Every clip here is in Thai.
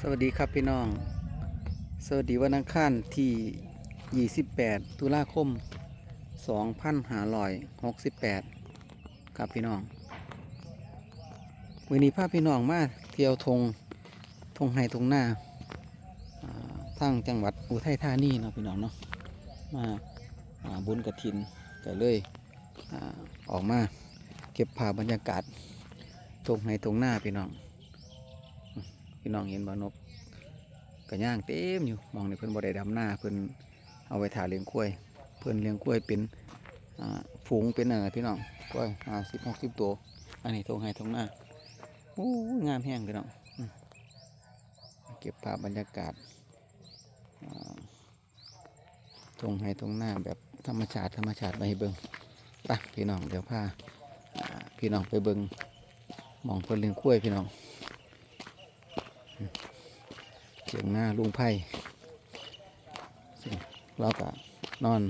สวัสดีครับพี่น้อง สวัสดีวันอังคารที่ 28 ตุลาคม 2568 ครับพี่น้องวันนี้พาพี่น้องมาเที่ยวทงทงไฮทงหน้าอ่าทางจังหวัดอุทัยธานีเนาะพี่น้องเนาะมาาบุญกระถินก็เลยอออกมาเก็บภาพบรรยากาศทงไฮทงหน้าพี่น้อง พี่น้องเห็นบ่นกกระย่างเต็มอยู่มองในเพิ่อนบ่ได้ดำหน้าเพิ่อนเอาไว้ถ่าเลี้ยงกล้วย เพิ่อนเลี้ยงกล้วยเป็นฝูงเป็นอะไรพี่น้องกล้วยห้าสิบหกสิบตัวอันนี้ทงไห้ทงหน้าโอ้ยงามแห้งพี่น้องเก็บภาพบรรยากาศทงไห้ทงหน้าแบบธรรมชาติธรรมชาติไปให้เบิ่งไปพี่น้องเดี๋ยวพาพี่น้องไปเบิ่งมองเพิ่อนเลี้ยงกล้วยพี่น้อง เสียงหน้าลุงไพ่เราก็นอน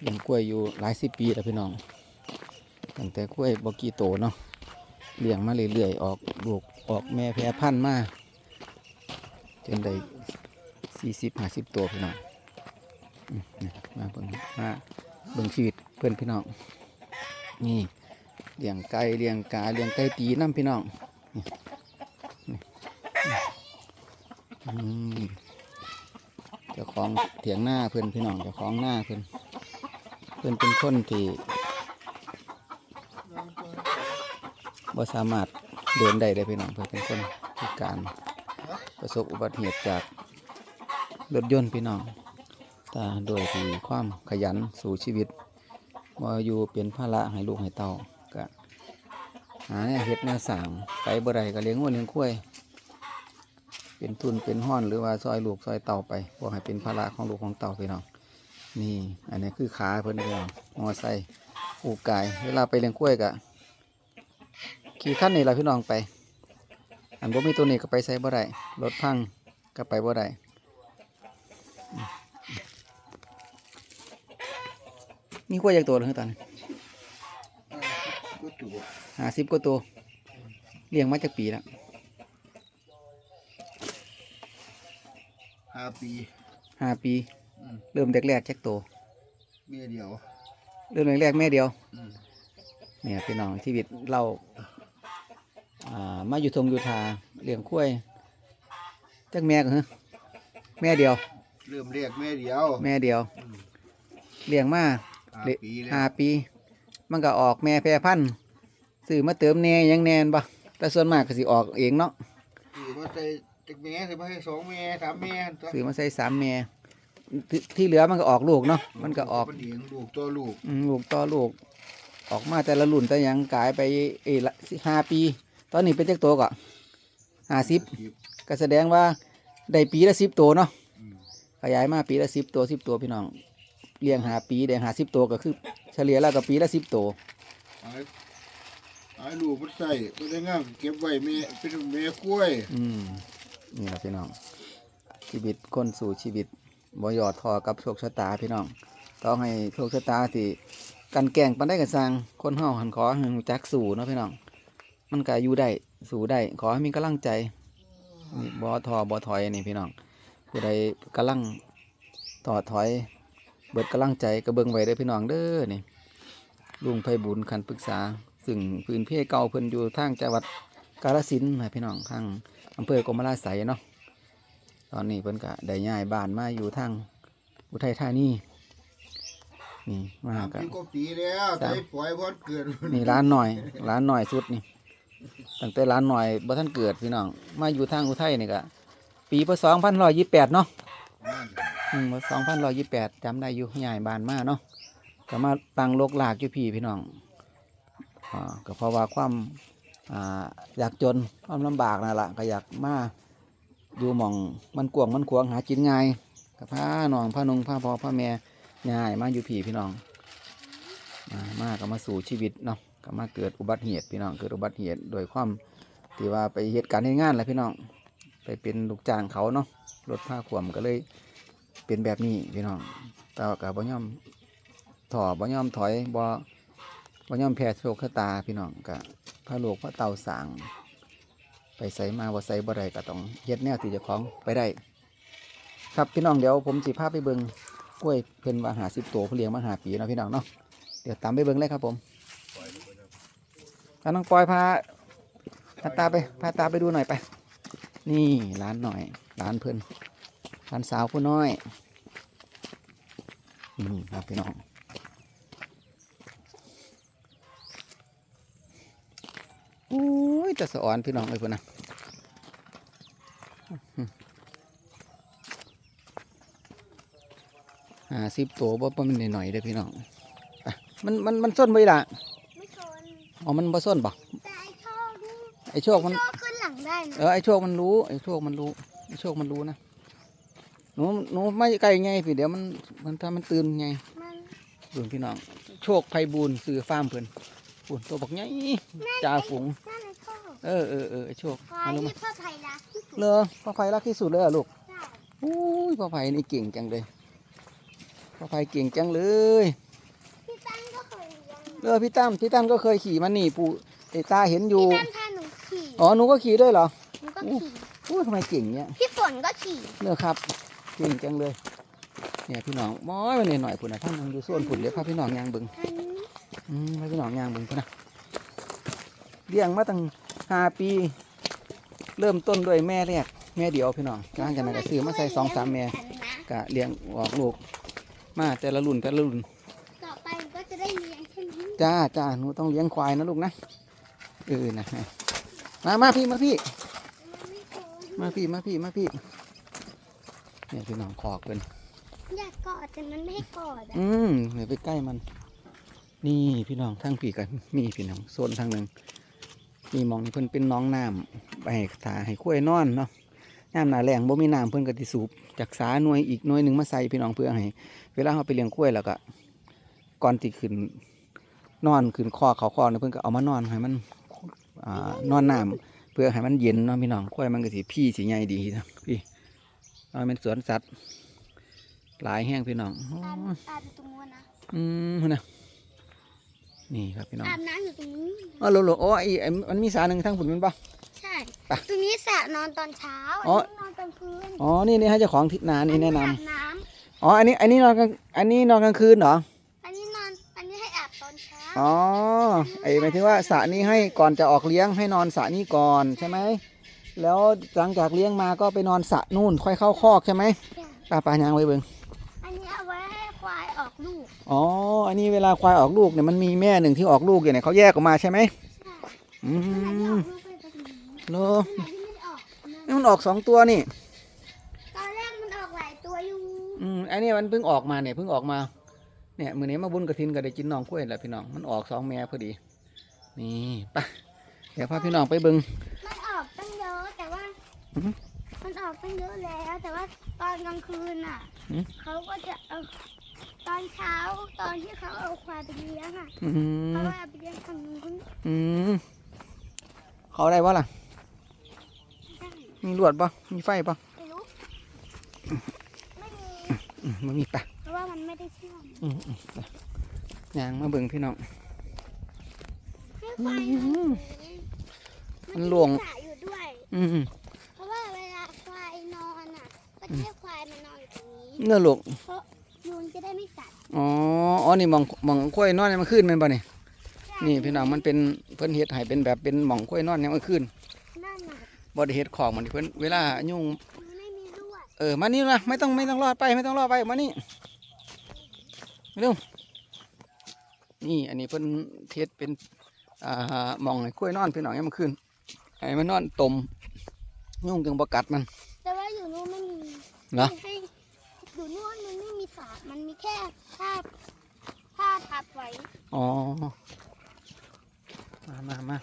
เลี้ยงกล้วยอยู่หลายสิบปีแล้วพี่น้องตั้งแต่กล้วยบกีโตเนาะเลี้ยงมาเรื่อยๆออกลูกออกแม่แพร่พันธุ์มาจนได้สี่สิบห้าสิบตัวพี่น้องมาเบิ่งมาเบิ่งชีวิตเพื่อนพี่น้องนี่เลี้ยงไก่เลี้ยงกาเลี้ยงไก่ตีน้ำพี่น้อง เจ้าของเถียงหน้าเพื่อนพี่น้องเจ้าของหน้าเพื่อนเพื่อนเป็นคนที่บ่สามารถเดินได้เลยพี่น้องเพื่อนเป็นคนพิการประสบอุบัติเหตุจากรถยนต์พี่น้องแต่โดยที่ความขยันสู่ชีวิตว่าอยู่เป็นภาระให้ลูกให้เต่าก็หาเนี่ยเฮ็ดแนวสั่งไปบ่ได้ก็เลี้ยงวัวเลี้ยงควาย เป็นทุนเป็นห้อนหรือว่าซอยลูกซอยเต่าไปพวกให้เป็นภาระของลูกของเต่าพี่น้องนี่ อันนี้คือขาเพิ่นพี่น้องมอไซค์อูกาย เวลาไปเลี้ยงกล้วยกะขี่ขั้นนี่แหละพี่น้องไป อันบ่มีตัวนี้ก็ไปใส่บ่ได้รถพังก็ไปบ่ได้อืมมีกล้วยจากตัวเลยตอนนี้ก็ตัวห้าสิบกว่าตัวเลี้ยงมาจากปีแล้ว ห้าปีห้าปี อืมเริ่มแรกๆจากตัวเมียเดียวเริ่มแรกๆแม่เดียว อืมเนี่ยพี่น้องชีวิตเราอ่ามาอยู่ทงอยู่ทาเลี้ยงคุ้ยจักแม่ก็ฮะแม่เดียว เริ่มเรียกแม่เดียวแม่เดียวอืมเลี้ยงมา ห้าเละ ปีแล้วห้าปี มันก็ออกแม่แพร่พันธุ์ซื้อมาเติมแหน่ยังแนนปะแต่ส่วนมากก็สิออกเองเนาะถือว่าใส่ จักแม่ถือว่าให้สองแม่สามแม่ตัวซื้อมาใส่สามแม่ที่ที่เหลือมันก็ออกลูกเนาะมันก็ออกมันเลี้ยงลูกตัวลูกอืมลูกต่อลูก ออกมาแต่ละรุ่นแต่หยังกลายไปเอยละห้าปี ตอนนี้เป็นจักตัวก็ห้าสิบสิบก็แสดงว่าได้ปีละสิบตัวเนาะอืมขยายมาปีละสิบตัวสิบตัวพี่น้องเลี้ยงหาปีได้หาสิบตัวก็คือ เฉลี่ยแล้วก็ปีละสิบตัวไอ้ไอ้ลูกมันใส่มันได้งามเก็บไว้แม่เป็นแม่กล้วย อืม นี่แหละพี่น้อง ชีวิตคนสู่ชีวิตบ่หยอดทอกับโชคชะตาพี่น้องต้องให้โชคชะตาที่กันแกงปันได้กันสร้างคนเฮาหันขอห้รู้จักสู่เนาะพี่น้อง มันก็อยู่ได้สู่ได้ขอให้มีกำลังใจนี่บ่ทอบ่ถอยนี่พี่น้องผู้ใดกำลังต่อถอย เบิดกำลังใจก็เบิ่งไว้เด้อพี่น้องเด้อนี่ลุงไพบุญคันปรึกษา ซึ่งพื้นเพเก่าเพิ่นอยู่ทางจังหวัด กาฬสินธุ์นะพี่น้องทางอำเภอกรมราชไสยเนาะตอนนี้เพิ่นก็ได้ย้ายบ้านมาอยู่ทางอุทัยธานีนี่มาสามก็ปีกว่าปีแล้วใจปล่อยบอลเกิดนี่ร้านหน่อยร้านหน่อยสุดนี่ตั้งแต่ร้านหน่อยบ่ท่านเกิดพี่น้องมาอยู่ทางอุทัยนี่ก็ปีพศ2128เนาะนั่นอืมสองพันร้อยยี่แปดจำได้อยู่ใหญ่บานมากเนาะก็มาตั้งโลกหลากอยู่พี่พี่น้องอ่าก็เพราะว่าความ อยากจนความลำบากนั่นแหละก็อยากมาอยู่หม่องมันกวงมันขวางหากินง่ายกับพาน้องพานงพาพ่อพาแม่ง่ายมาอยู่พี่พี่น้องมามาก็มาสู่ชีวิตเนาะก็มาเกิดอุบัติเหตุพี่น้องเกิดอุบัติเหตุโดยความที่ว่าไปเหตุการณ์ในงานแหละพี่น้องไปเป็นลูกจ้างเขาเนาะรถผ้าขวมก็เลยเป็นแบบนี้พี่น้องแต่ว่ากับบ่ยอมถอบ่ยอมถอยบ่บ่ยอมแพ้โชคชะตาพี่น้องกับ พระโลกพระเต่าสาง ไปใส่มาว่าใส่บ่ได้ก็ต้องเฮ็ดแนวที่เจะของไปได้ ครับพี่น้องเดี๋ยวผมสิพาพไปเบิงกล้วยเพิ่นว่าหาสิบตัวเพิ่นเลี้ยงมาหาปีเนาะพี่น้องเนาะเดี๋ยวตามไปเบิงเลยครับผมน้องปอยพาพาตาไปพาตาไปดูหน่อยไป นี่ร้านหน่อยร้านเพิ่อนร้านสาวผู้น้อยนี่ครับพี่น้อง อุ้ยแต่สะอ่อนพี่น้องเอ้ยพุ่นนะห้าสิบตัวบ่ประมาณหน่อยๆเด้อพี่น้องไปมันมันมันส้นไว้ละไม่ชนอ๋อมันบ่ส้นบ่แต่ไอ้โชคนี่ไอโชคมัน โชคขึ้นหลังได้นะเออไอโชคมันรู้ไอโชคมันรู้ไอโชคมันรู้นะหนูหนูไม่ใกล้ไงพี่เดี๋ยวมันมันถ้ามันตื่นไงมันดูพี่น้อง โชคไพบูลย์ซื้อฟาร์มเพิ่นปุ่นตัวบักใหญ่จ่าฝูงนั่นไอ้โชค เออเออเออไอโชคควายมารู้ไหมที่พ่อไผ่รักที่สุดเลอพ่อไฟรักที่สุดเลยเหรอลูกใช่อุ้ยพ่อไผ่นี่เก่งจังเลยพ่อไผ่เก่งจังเลยพี่ตั้งก็เคยเลี้ยงเออพี่ตั้มพี่ตั้มก็เคยขี่มันนี่ปู่ไอ้ตาเห็นอยู่พี่ตั้งพาหนูขี่อ๋อหนูก็ขี่ด้วยเหรอหนูก็อู้ขี่อุ้ยทำไมเก่งเนี่ยพี่ฝนก็ขี่เนอะครับเก่งจังเลยเนี่ยพี่น้องม้อยมันหน่อยๆพุ่นนะท่านยังอยู่ส่วนพุ่นเลยพาพี่น้องยางเบึงอันนี้อืมพาพี่น้องยางเบึงพุ่นนะเลี้ยงมาตั้ง ห้าปีเริ่มต้นด้วยแม่แรกแม่เดียวพี่น้องหลังจากนั้นก็ซื้อมาใส่สองสามแม่กันนะกะเลี้ยงออกลูกมาแต่ละรุ่นแต่ละรุ่นต่อไปหนูก็จะได้เลี้ยงใช่ไหมจ้าจ้าหนูต้องเลี้ยงควายนะลูกนะเออนะมามาพี่มาพี่มันไม่ชนมาพี่มาพี่มาพี่เนี่ยพี่น้องคอกเป็นอยากกอดแต่มันไม่ให้กอดอะอืมเดี๋ยวไปใกล้มัน นี่พี่น้องทั้งพี่กันมีพี่น้องโซนทางหนึ่ง มีหมองนี่เพิ่นเป็นหน้องน้ำไปให้ถาให้คุ้ยนอนเนาะน้ำหนาแรงบ่มีน้ำเพิ่นก็สิสูบจากสาหน่วยอีกหน่วยหนึ่งมาใส่พี่น้องเพื่อให้ เวลาเราไปเลี้ยงคุ้ยแล้วก็ก่อนที่ขึ้นนอนขึ้นคอเขาคอเนี่ยเพิ่นก็เอามานอนให้มันอ่านอนน้ำเพื่อให้มันเย็นเนาะพี่น้องคุ้ยมันก็สิพี่สิใหญ่ดีนะพี่เอาเป็นสวนสัตว์หลายแห้งพี่น้องโอ้อาบยอาบอยู่ตรงนู้นนะอืมพุ่นนะ นี่ครับพี่น้องอาบน้ำอยู่ตรงนี้อ๋อโลโลโอ้ไอ้ไอ้มันมีสาหนึ่งทั้งฝุ่นมันปะ ใช่ ไปตรงนี้สระนอนตอนเช้าอ๋อ นนี้นอนกลางคืนอ๋อนี่นี่ให้เจ้าของทิศนานี่แนะนำอาบน้อ๋ออันนี้อันนี้นอนกลางอันนี้นอนกลางคืนเหรอำอันนี้นอน อันนี้ให้อาบตอนเช้าอ๋อไอ้หมายถึงว่าสระนี้ให้ก่อนจะออกเลี้ยงให้นอนสระนี้ก่อนใช่ไหมแล้วหลังจากเลี้ยงมาก็ไปนอนสระนู่นค่อยเข้าคอกใช่ไหมป้าป้ายางไว้เบิ่งอันนี้เอาไว้ให้ควายออกลูก อ๋อ อันนี้เวลาควายออกลูกเนี่ยมันมีแม่หนึ่งที่ออกลูกอยู่เนี่ยเขาแยกออกมาใช่ไหมใช่อืขณะที่อมอกลูกเป็นแบบนี้โลขณะที่ไม่ได้ออกนะนี่มันออกสองตัวนี่ ตอนแรกมันออกหลายตัวอยู่ อืมอันนี้มันเพิ่งออกมาเนี่ยเพิ่งออกมา เนี่ยมือนี้มาบุญกระถินก็ได้กินน้องกล้วยแหละพี่น้อง มันออกสองแม่พอดี นี่ไปเดี๋ยวพาพี่น้องไปเบิงมันออกตั้งเยอะแต่ว่าอือฮึมันออกตั้งเยอะแล้ว แต่ว่าตอนกลางคืนอะอืมเขาก็จะเอา ตอนเช้าตอนที่เขาเอาควายไปเลี้ยงอะอืเขามก็เอาไปเลี้ยงทางนู้นอืมเขาได้ปะล่ะใช่มีลวดปะมีไฟปะไม่รู้ไม่มีอืมมันมีปะเพราะว่ามันไม่ได้เชื่อมอืมอืมไปยางมาเบิงพี่น้อง ให้ควายอืมมันหลวงมีสระอยู่ด้วยอืมเพราะว่าเวลาควายนอนอะก็จะให้ควายมันนอนอยู่ตรงนี้ เนื้อลูกเพราะ ยุงจะได้ไม่กัดอ๋อ อ๋อ นี่หมองหมองกล้วยนอนเนี่ยมันขึ้นแมันปะนี่นี่พี่น้องมันเป็นเพิ่นเฮ็ดให้เป็นแบบเป็นหมองกล้วยนอนเนี่ยมันขึ้นนั่นน่ะบ่ได้เฮ็ดของมันเพิ่นเวลายุ่งมันไม่มีลวดเออมานี่นะไม่ต้องไม่ต้องรอดไปไม่ต้องรอดไปมานี่มาเร็วนี่อันนี้เพิ่นเทศเป็นอ่าหมองให้กล้วยนอนพี่น้องให้มันขึ้นให้มันนอนตมยุ่งจึงประกัดมัน แต่ว่าอยู่นู้นไม่มีเหรอ ให้ อยู่นู้นมันไม่มีสระมันมีแค่ผ้าผ้าทับไว้ อ๋อ มามามา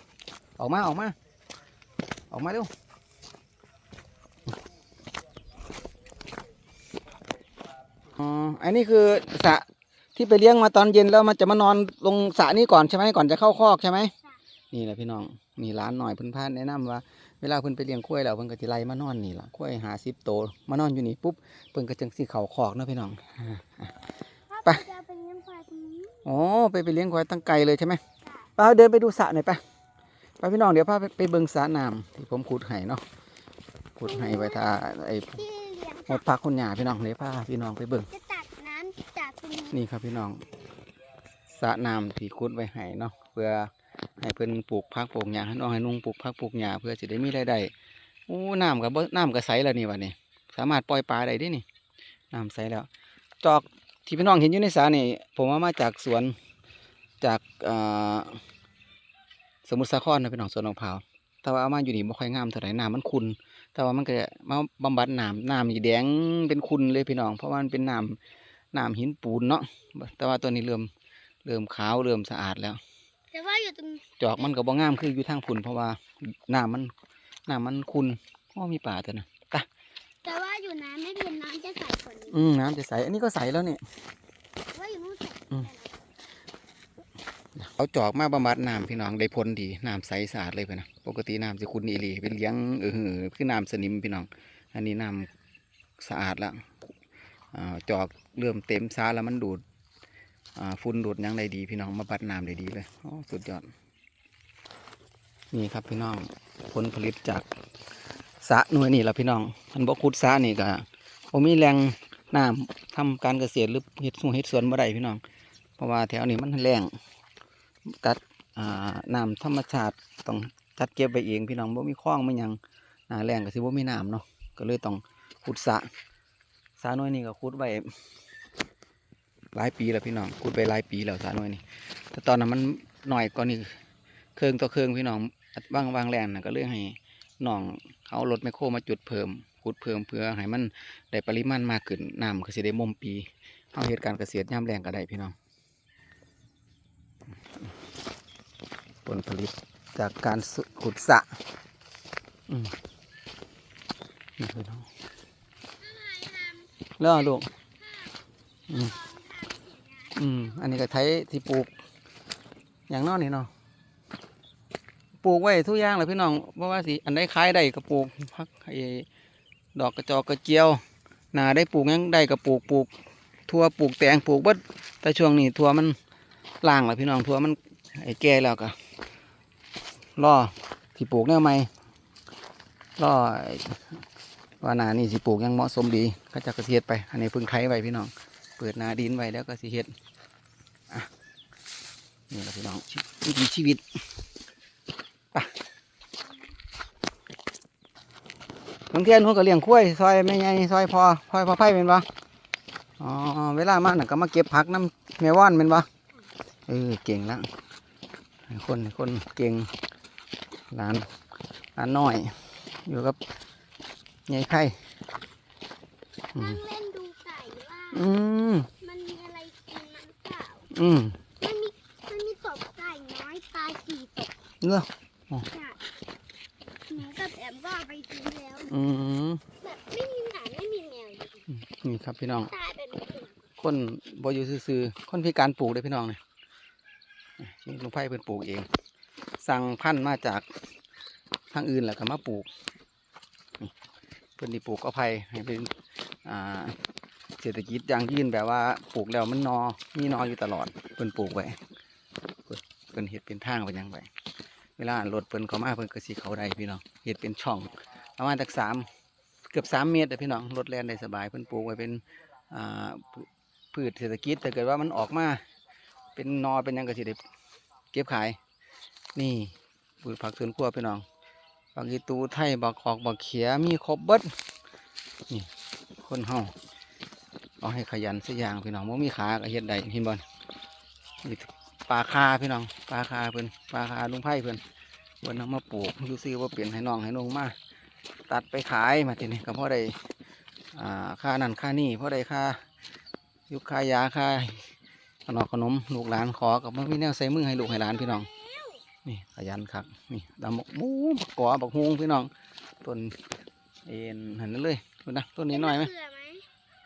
ออกมาออกมา ออกมาเร็วอ๋ออันนี้คือสระที่ไปเลี้ยงมาตอนเย็นแล้วมันจะมานอนลงสระนี้ก่อนใช่ไหมก่อนจะเข้าคอกใช่ไหมนี่แหละพี่น้องนี่ร้านหน่อยเพิ่นพานแนะนำว่า เวลาเพิ่นไปเลี้ยงกล้วยแล้วเพิ่นก็สิไล่มานอนนี่ล่ะกล้วยหาสิบโตวมานอนอยู่นี่ปุ๊บเพิ่นก็จังสิเข้าคอกเนาะพี่น้องไปถ้าจะเอาไปเลี้ยงควายตรงนี้อ๋อไปไปเลี้ยงควายตั้งไกลเลยใช่ไหมไปเดินไปดูสระหน่อยไปไปพี่น้องเดี๋ยวพาไปไปเบิ่งสระน้ำที่ผมขุดให้เนาะขุดให้ไว้ถ้าไอ้ที่เลี้ยงหมดพักคนหยาพี่น้องเดี๋ยวพาพี่น้องไปเบิ่งจะตักน้ำจากตรงนี้นี่ครับพี่น้องสระน้ำที่ขุดไว้ให้เนาะเพื่อ ให้เพิ่นปลูกพักปลูกหญ้าให้น้องให้นุ่งปลูกพักปลูกหญ้าเพื่อจะได้มีรายได้โอ้น้ำกับน้ำก็ใสแล้วนี่วะนี่สามารถปล่อยปลาได้ดินี่น้ำใสแล้วจอกที่พี่น้องเห็นอยู่ในสรนี่ผมเอามาจากสวนจากสมุทรสาครนะพี่น้องสวนมะพร้าวแต่ว่าเอามาอยู่นี่ไม่ค่อยงามเท่าไหร่น้ำมันขุนแต่ว่ามันก็มาบำบัดน้ำน้ำนี่แดงเป็นขุนเลยพี่น้อง เพราะว่ามันเป็นน้ำน้ำหินปูนเนาะแต่ว่าตัวนี้เริ่มเริ่มขาวเริ่มสะอาดแล้ว แต่ว่าอยู่ตรงจอกมันก็บ่งามคืออยู่ทางพุ่นเพราะว่าน้ำมันน้ำมันขุ่นโอ้มีป่าตัวนะตะแต่ว่าอยู่น้ำไม่เป็นน้ำจะใสกว่านี้อืมน้ำจะใสอันนี้ก็ใสแล้วเนี่ยแต่ว่าอยู่นู่นใสอืมเอาจอกมาบำบัดน้ำพี่น้องได้ผลดีน้ำใสสะอาดเลยเพื่อนนะปกติน้ำจะขุ่นอีหลีเป็นเลี้ยงเออหือคือน้ำสนิมพี่น้อง อันนี้น้ำสะอาดแล้วอ่าจอกเริ่มเต็มซาแล้วมันดูดอ่า ฝุ่นดูดยังได้ดีพี่น้องมาบัดน้ำได้ดีเลยโอ้สุดยอด นี่ครับพี่น้องผลผลิตจากสะหน่วยนี่แหละพี่น้องมันบ่ขุดสะนี่ก็บ่มีแรงน้ำทำการเกษตรหรือเฮ็ดสวนเฮ็ดสวนบ่ได้พี่น้อง เพราะว่าแถวนี้มันแรงกัดน้ำธรรมชาติต้องจัดเก็บไว้เองพี่น้องบ่มีคล้องไม่ยังนาแรงก็สิบ่มีน้ำเนาะก็เลยต้องขุดสะสะน้อยนี่ก็ขุดไว้ หลายปีแล้วพี่น้องขุดไปหลายปีแล้วสระน้อยนี่แต่ตอนนั้นมันหน่อยกว่านี้เครื่องต่อเครื่องพี่น้องวางวางแรงนะก็เลยให้น้องเขารถแมโครมาจุดเพิ่มขุดเพิ่มเพื่อให้มันได้ปริมาณมากขึ้นน้ำก็สิได้มมปีเอาเหตุการณ์เกษตรย่ำแรงก็ได้พี่น้องผลผลิตจากการสุขุดสระอืมนี่พี่น้องลูกอืม อืม อันนี้ก็ไถที่ปลูก อย่างนอกนี่เนาะปลูกไว้ทุกอย่างเลยพี่น้องเพราะว่าสิอันได้ขายได้ก็ปลูกพักไอ้ดอกกระจอกกระเจียวหนาได้ปลูกหยังได้ก็ปลูกปลูกทั่วปลูกแตงปลูกบดแต่ช่วงนี้ทั่วมันล่างแล้วพี่น้องทั่วมันไอ้แก่แล้วก็ล่อที่ปลูกแนวใหม่ล่อว่านานี่สิปลูกยังเหมาะสมดีก็จะกระเกษตรไป อันนี้เพิ่งไถไว้พี่น้อง เปิดนาดินไว้แล้วก็สิเฮ็ดอะนี่แหละพี่น้องชีวิถีชีวิตไปบางเทียนเขาก็เลี้ยงคุ้ยซอยไม่ไงซอยพอพอยพอไผ่เป็นปะอ๋อเวลามาน่ะก็มาเก็บผักน้ำแม่ว่านเป็นปะเออเก่งล้วให้คนคนเก่งหลานหลานน้อย อยู่กับยายไข่ อืมมันมีอะไรกินมันเปล่าอืมมันมีมันมีศพไก่น้อยตายสี่ศพเนื้อค่ะหนูกับแอมก็เอาไปทิ้งแล้วอืมแบบไม่มีหมาไม่มีแมวอยู่ดีนี่ครับพี่น้อง ตายไปหมดเลยคนบอยู่ซื่อๆคนพิการปลูกได้อพี่น้องเนี่ยนี่ลุงไผ่เพิ่นปลูกเอง สั่งพันธุ์มาจากทางอื่นแหละก็มาปลูกนี่เพิ่นที่ปลูกก็ไผ่ให้เป็นอ่า เศรษฐกิจย่างยืนแบบว่าปลูกแล้วมันนอมีนออยู่ตลอดเพิ่นปลูกไว้เพิ่นเพิ่นเฮ็ดเป็นทางเป็นยังไงเวลารถเพิ่นเข้ามาเพิ่นก็สิเขาได้พี่น้องเฮ็ดเป็นช่องประมาณตักสามเกือบสามเมตรเลยพี่น้องรถแล่นได้สบายเพิ่นปลูกไว้เป็นอ่าพืชเศรษฐกิจถ้าเกิดว่ามันออกมา เป็นนอเป็นยังก็สิได้เก็บขาย นี่พืชผักสวนครัวพี่น้องบักอีตูไทยบักขอกบักเขียมีครบเบิดนี่คนเฮา เอาให้ขยันสักอย่างพี่น้องบ่มีขาก็เฮ็ดได้เห็นบ่นี่ปลาคาพี่น้องปลาคาเพิ่อนปลาคาลุงไผ่เพิ่อนเพิ่นเอามาปลูกอยู่ซื้อว่าเปลี่ยนให้น้องให้น้องมาตัดไปขายมาทีนี้ก็พอได้ค่านั่นค่านี่พอได้ค่ายุคขายยาขายขนมขนมลูกหลานขอกับมันมีแนวใส่มือให้ลูกให้หลานพี่น้องนี่ขยันครับนี่ดำบกมูบักกอบักฮวงพี่น้องต้นเอ็นหันนั่นเลยดูนะต้นนี้หน่อยไหม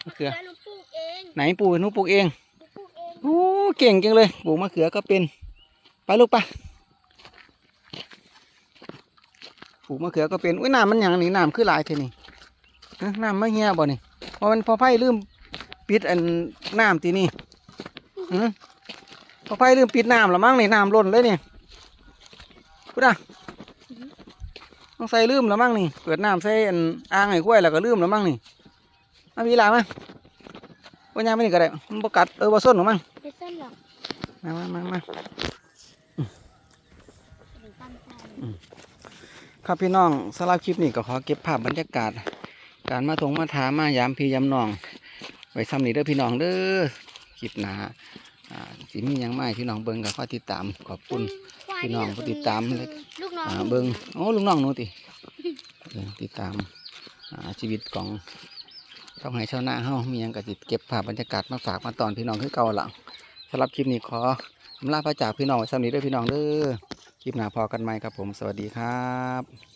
มมะเขือหนูปลูกเองไหนปลูกหนูปลูกเองหนูปลูกเองโอ้เก่งจังเลยปลูกมะเขือก็เป็นไปลูกไปปลูกมะเขือก็เป็นอุ้ยน้ำมันหยังนี่น้ำคือหลายเท่านี่ฮะน้ำไม่เหี้ยบ่นี่เพราะมันพอไผ่ลืมปิดอันน้ำตีนี่หือพอไผ่ลืมปิดน้ำละมั้งนี่น้ำล้นเลยนี่พูดอะต้องใส่ลืมแล้วมั้งนี่เปิดน้ำใส่อันอ่างไอ้กล้วยแล้วก็ลืมแล้วมั้งนี่ มาพี่ลามาว่ายางไม่นี่ก็ได้มันบกัดเออบ่ส้นหรอมั้งไปเส้นหรอกมามามามาหรือตั้งใจครับพี่น้องสำหรับคลิปนี้ก็ขอเก็บภาพบรรยากาศ การมาทงมาถามมายามพี่ยามน้องไว้ซ้ำนี้เด้อพี่น้องเด้อคลิปหนาอ่าสิมีหยังไม่พี่น้องเบิ่งก็ขอติดตามขอบคุณพี่น้องผู้ติดตามเลยลูกน้องอ่าเบิ่งโอ้ลุงน้องหนูติเออติดตามอ่าชีวิตของ ต้องให้ชาวนาเฮามีหยังก็สิเก็บภาพบรรยากาศมาฝากมาตอนพี่น้องคือเก่าละสำหรับคลิปนี้ขอลาพระจากพี่น้องไว้สำนี้ด้วยพี่น้องเด้อคลิปหน้าพอกันใหม่ครับผม สวัสดีครับ